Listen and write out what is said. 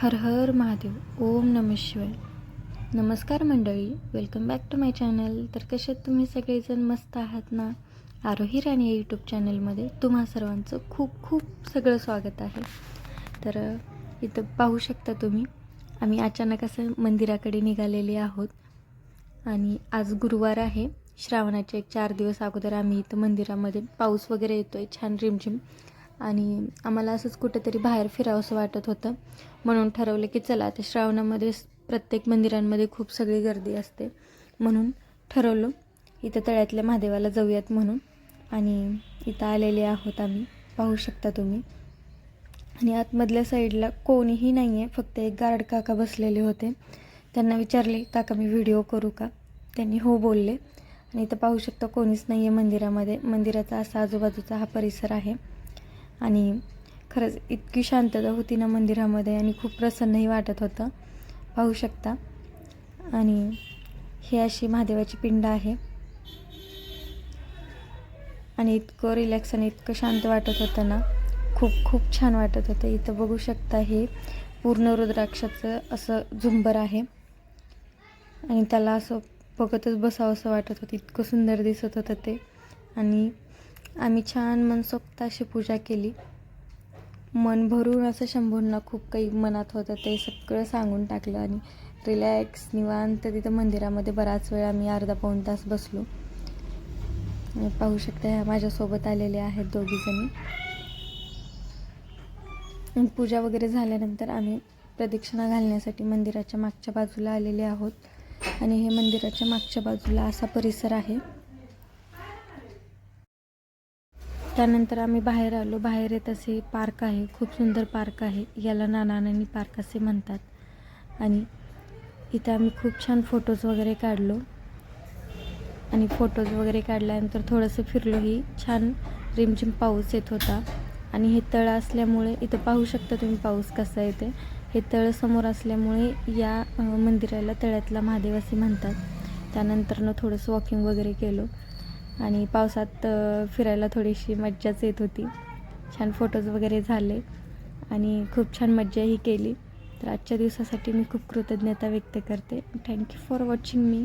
हर हर महादेव ओम नम शिवाय. नमस्कार मंडळी welcome back to my channel तर कशात तुम्ही सगळेजण मस्त आहात ना? आरोही राणी या यूट्यूब चॅनलमध्ये तुम्हा सर्वांचं खूप खूप सगळं स्वागत आहे. तर इथं पाहू शकता तुम्ही आम्ही अचानक असं मंदिराकडे निघालेले आहोत. आणि आज गुरुवार आहे. श्रावणाचे एक चार दिवस अगोदर आम्ही इथं मंदिरामध्ये पाऊस वगैरे येतो आहे छान रिमझिम. आणि आम्हाला असंच कुठेतरी बाहेर फिरावंसं वाटत होतं. म्हणून ठरवलं की चला आता श्रावणामध्ये प्रत्येक मंदिरांमध्ये खूप सगळी गर्दी असते. म्हणून ठरवलं इथं तळ्यातल्या महादेवाला जाऊयात म्हणून. आणि इथं आलेले आहोत आम्ही. पाहू शकता तुम्ही. आणि आतमधल्या साईडला कोणीही नाही आहे फक्त एक गार्ड काका बसलेले होते. त्यांना विचारले काका मी व्हिडिओ करू का? त्यांनी हो बोलले. आणि इथं पाहू शकता कोणीच नाही आहे मंदिरामध्ये. मंदिराचा असा आजूबाजूचा हा परिसर आहे. आणि खरंच इतकी शांतता होती ना मंदिरामध्ये आणि खूप प्रसन्नही वाटत होतं. पाहू शकता. आणि ही अशी महादेवाची पिंड आहे. आणि इतकं रिलॅक्स आणि इतकं शांत वाटत होतं ना. खूप खूप छान वाटत होतं. इथं बघू शकता हे पूर्ण रुद्राक्षाचं असं झुंबर आहे. आणि त्याला असं बघतच बसावंसं वाटत होतं. इतकं सुंदर दिसत होतं ते. आणि आम्ही छान मनसोक्त अशी पूजा केली. मन भरून असं शंभूंना खूप काही मनात होतं ते सगळं सांगून टाकलं आणि रिलॅक्स निवांत तिथं मंदिरामध्ये बराच वेळ आम्ही अर्धा पाऊण तास बसलो. पाहू शकता ह्या माझ्यासोबत आलेल्या आहेत दोघीजणी पूजा वगैरे झाल्यानंतर आम्ही प्रदक्षिणा घालण्यासाठी मंदिराच्या मागच्या बाजूला आलेले आहोत. आणि हे मंदिराच्या मागच्या बाजूला असा परिसर आहे. त्यानंतर आम्ही बाहेर आलो. बाहेर येत असे पार्क आहे. खूप सुंदर पार्क आहे. याला नानानानी पार्क असे म्हणतात. आणि इथे आम्ही खूप छान फोटोज वगैरे काढलो. आणि फोटोज वगैरे काढल्यानंतर थोडंसं फिरलोही. छान रिमझिम पाऊस येत होता. आणि हे तळं असल्यामुळे इथं पाहू शकता तुम्ही पाऊस कसा येते हे तळं समोर असल्यामुळे या मंदिराला तळ्यातला महादेव असे म्हणतात. त्यानंतरनं थोडंसं वॉकिंग वगैरे केलो. आणि पावसात फिरायला थोडीशी मज्जाच येत होती. छान फोटोज वगैरे झाले आणि खूप छान मज्जाही केली. तर आजच्या दिवसासाठी मी खूप कृतज्ञता व्यक्त करते. Thank you for watching me